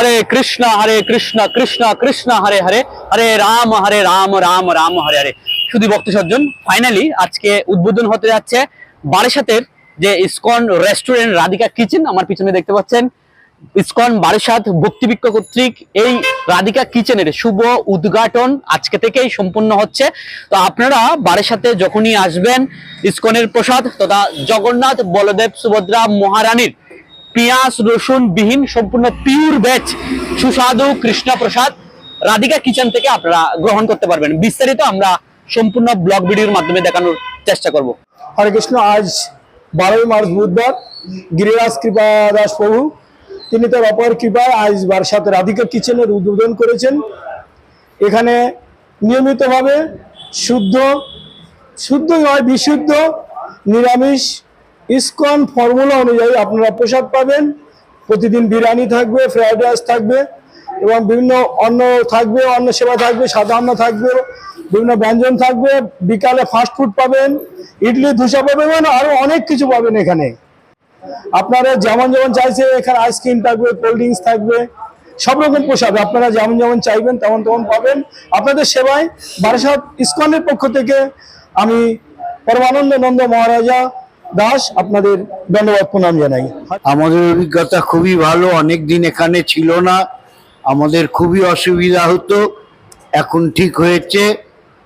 হরে কৃষ্ণ হরে কৃষ্ণ কৃষ্ণ কৃষ্ণ, হরে হরে হরে রাম হরে রাম রাম রাম, হরে হরে। শুধু ভক্ত সজ্জন ফাইনালি আজকে উদ্বোধন হতে যাচ্ছে বারাসাতের যে ইসকন রেস্টুরেন্ট রাধিকা কিচেন আমার পিছনে দেখতে পাচ্ছেন, ইসকন বারাসাত ভক্তিবিক্ষ কর্তৃক এই রাধিকা কিচেনের শুভ উদ্ঘাটন আজকে থেকেই সম্পূর্ণ হচ্ছে। তো আপনারা বারাসাতে যখনই আসবেন, ইসকনের প্রসাদ তথা জগন্নাথ, বলদেব, সুভদ্রা, মহারানীর পেঁয়াজ, রসুন, বিহীন সম্পূর্ণ পিওর ভেজ সুস্বাদু কৃষ্ণ প্রসাদ রাধিকা কিচেন থেকে আপনারা গ্রহণ করতে পারবেন। বিস্তারিত আমরা সম্পূর্ণ ব্লগ ভিডিওর মাধ্যমে দেখানোর চেষ্টা করব। হরে কৃষ্ণ, আজ বারোই মার্চ বুধবার, গিরিরাজ কৃপা দাস প্রভু, তিনি তার অপর কৃপায় আজ বারসাত রাধিকা কিচেনের উদ্বোধন করেছেন। এখানে নিয়মিতভাবে শুদ্ধ শুদ্ধ নয় বিশুদ্ধ, নিরামিষ ইসকন ফর্মুলা অনুযায়ী আপনারা প্রসাদ পাবেন। প্রতিদিন বিরিয়ানি থাকবে ফ্রাইড রাইস থাকবে এবং বিভিন্ন অন্ন থাকবে অন্য সেবা থাকবে, সাদা অন্ন থাকবে, বিভিন্ন ব্যঞ্জন থাকবে। বিকালে ফাস্ট ফুড পাবেন, ইডলি, ধোসা পাবেন এবং আরও অনেক কিছু পাবেন এখানে। আপনারা যেমন যেমন চাইছে এখানে আইসক্রিম থাকবে কোল্ড ড্রিঙ্কস থাকবে, সব রকম প্রসাদ আপনারা যেমন যেমন চাইবেন তেমন তেমন পাবেন। আপনাদের সেবায় বারাসাত ইসকনের পক্ষ থেকে আমি পরমানন্দ নন্দ মহারাজা দাস আপনাদের ধন্যবাদ প্রণাম জানাই। আমাদের অভিজ্ঞতা খুবই ভালো অনেক দিন এখানে ছিল না। আমাদের খুবই অসুবিধা হতো এখন ঠিক হয়েছে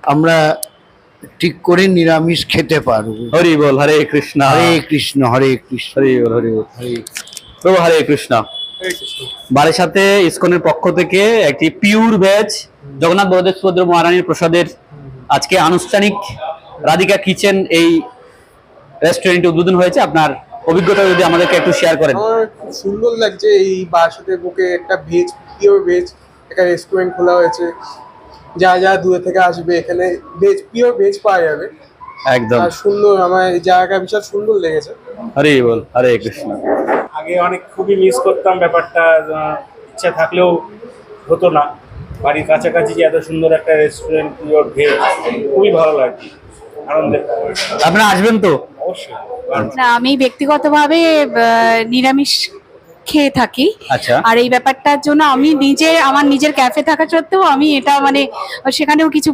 আমরা ঠিক করে নিরামিষ খেতে পারব। হরি বল হরে কৃষ্ণ। হরে কৃষ্ণ হরে কৃষ্ণ। হরি বল হরি বল। প্রভু হরে কৃষ্ণ। বাড়ির সাথে ইসকনের পক্ষ থেকে একটি পিওর ভেজ জগন্নাথ বলদেব সুভদ্র মহারানীর প্রসাদের আজকে আনুষ্ঠানিক রাধিকা কিচেন এই রেস্টুরেন্টে উদ্বোধন হয়েছে আপনার অভিজ্ঞতা যদি আমাদেরকে একটু শেয়ার করেন। খুব সুন্দর লাগছে এই বারাসাতের বুকে একটা ভেজ পিওর ভেজ একটা রেস্টুরেন্ট খোলা হয়েছে। যা যা দূরে থেকে আসবে এখানে ভেজ পিওর ভেজ পাওয়া যাবে। একদম। সুন্দর আমার এই জায়গাটা বিশাল সুন্দর লেগেছে। হরি বল হরে কৃষ্ণ। আগে অনেক খুবই মিস করতাম ব্যাপারটা ইচ্ছা থাকলেও হতো না। বাড়ির কাছাকাছি যে এত সুন্দর একটা রেস্টুরেন্ট পিওর ভেজ খুবই ভালো লাগছে আনন্দের। আপনারা আসবেন তো? না আমি ব্যক্তিগতভাবে নিরামিষ খেয়ে থাকি। আচ্ছা। আর এই ব্যাপারটার জন্য আমি নিজে আমার নিজের ক্যাফে থাকা সত্ত্বেও আমি এটা মানে সেখানেও কিছু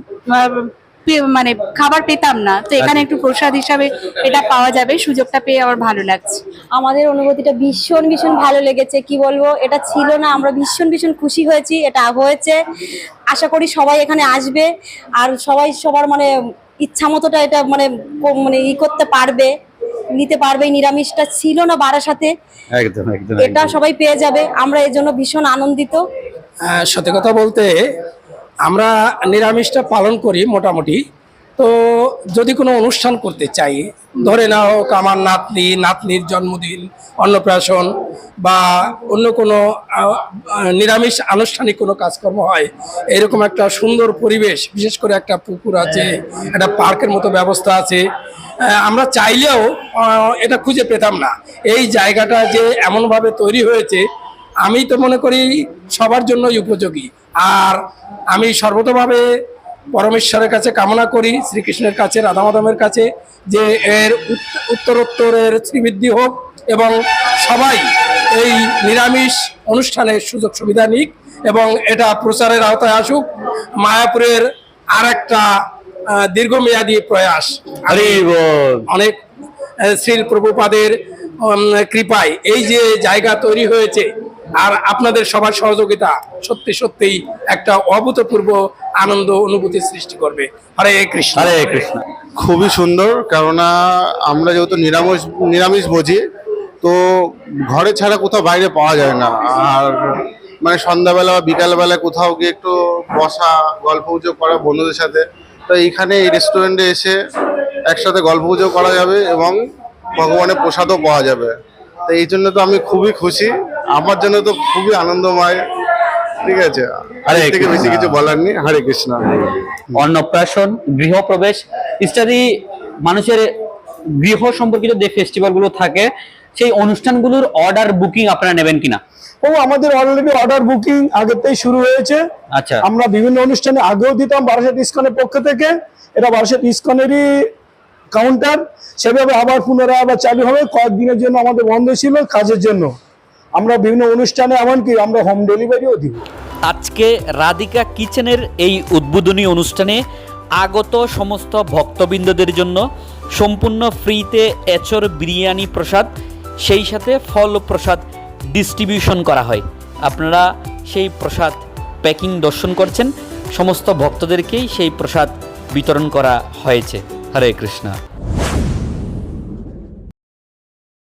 মানে খাবার পেতাম না। তো এখানে একটু প্রসাদ হিসাবে এটা পাওয়া যাবে সুযোগটা পেয়ে আমার ভালো লাগছে। আমাদের অনুভূতিটা ভীষণ ভীষণ ভালো লেগেছে কি বলব? এটা ছিল না আমরা ভীষণ ভীষণ খুশি হয়েছি এটা হয়েছে। আশা করি সবাই এখানে আসবে আর সবাই সবার মানে ইচ্ছা মতোটা এটা মানে মানে ই করতে পারবে নিতে পারবে নিরামিষটা ছিল না বারাসাতে একদম একদম এটা সবাই পেয়ে যাবে আমরা এই জন্য ভীষণ আনন্দিত। সত্যি কথা বলতে আমরা নিরামিষটা পালন করি মোটামুটি। তো যদি কোনো অনুষ্ঠান করতে চাই ধরে না হোক আমার নাতনি নাতনির জন্মদিন অন্নপ্রাশন বা অন্য কোনো নিরামিষ আনুষ্ঠানিক কোনো কাজকর্ম হয় এরকম একটা সুন্দর পরিবেশ বিশেষ করে একটা পুকুর আছে একটা পার্কের মতো ব্যবস্থা আছে আমরা চাইলেও এটা খুঁজে পেতাম না। এই জায়গাটা যে এমনভাবে তৈরি হয়েছে আমি তো মনে করি সবার জন্যই উপযোগী। আর আমি সর্বতভাবে পরমেশ্বরের কাছে কামনা করি শ্রীকৃষ্ণের কাছে রাধা মাধবের কাছে যে এর উত্তরোত্তরের শ্রীবৃদ্ধি হোক এবং সবাই এই নিরামিষ অনুষ্ঠানের সুযোগ সুবিধা নিক এবং এটা প্রচারের আওতায় আসুক। মায়াপুরের আর একটা দীর্ঘমেয়াদী প্রয়াস। অনেক শ্রীল প্রভুপাদের কৃপায় এই যে জায়গা তৈরি হয়েছে আর আপনাদের সবার সহযোগিতা সত্যি সত্যিই একটা অভূতপূর্ব আনন্দ অনুভূতি সৃষ্টি করবে। হরে কৃষ্ণ। হরে কৃষ্ণ। খুবই সুন্দর কেননা আমরা যেহেতু নিরামিষ নিরামিষ বুঝি তো ঘরে ছাড়া কোথাও বাইরে পাওয়া যায় না। আর মানে সন্ধ্যাবেলা বা বিকালবেলা কোথাও গিয়ে একটু বসা গল্প গুজব করা বন্ধুদের সাথে তো এইখানে এই রেস্টুরেন্টে এসে একসাথে গল্প গুজব করা যাবে এবং ভগবানের প্রসাদও পাওয়া যাবে। তো এই জন্য তো আমি খুবই খুশি। আমার জন্য তো খুবই আনন্দময়। ঠিক আছে? আর থেকে বেশি কিছু বলার নেই। হরে কৃষ্ণ। অন্নপ্রাশন গৃহপ্রবেশ ইত্যাদি মানুষের গৃহ সম্পর্কিত যে ফেস্টিভ্যালগুলো থাকে সেই অনুষ্ঠানগুলোর অর্ডার বুকিং আপনারা নেবেন কিনা? ও আমাদের অলরেডি অর্ডার বুকিং আগেতেই শুরু হয়েছে। আচ্ছা। আমরা বিভিন্ন অনুষ্ঠানে আগেও দিতাম বারাসাত ইস্কনের পক্ষ থেকে। এটা বারাসাত ইস্কনেরই কাউন্টার সেভাবে আবার পুনরায় আবার চালু হবে। কয়েকদিনের জন্য আমাদের বন্ধ ছিল কাজের জন্য। আমরা বিভিন্ন অনুষ্ঠানে, এমনকি আমরা হোম ডেলিভারিও দিব। আজকে রাধিকা কিচেনের এই উদ্বোধনী অনুষ্ঠানে আগত সমস্ত ভক্তবৃন্দদের জন্য সম্পূর্ণ ফ্রিতে এচর বিরিয়ানি প্রসাদ, সেই সাথে ফল প্রসাদ ডিস্ট্রিবিউশন করা হয়। আপনারা সেই প্রসাদ প্যাকিং দর্শন করছেন, সমস্ত ভক্তদেরকেই সেই প্রসাদ বিতরণ করা হয়েছে। হরে কৃষ্ণা।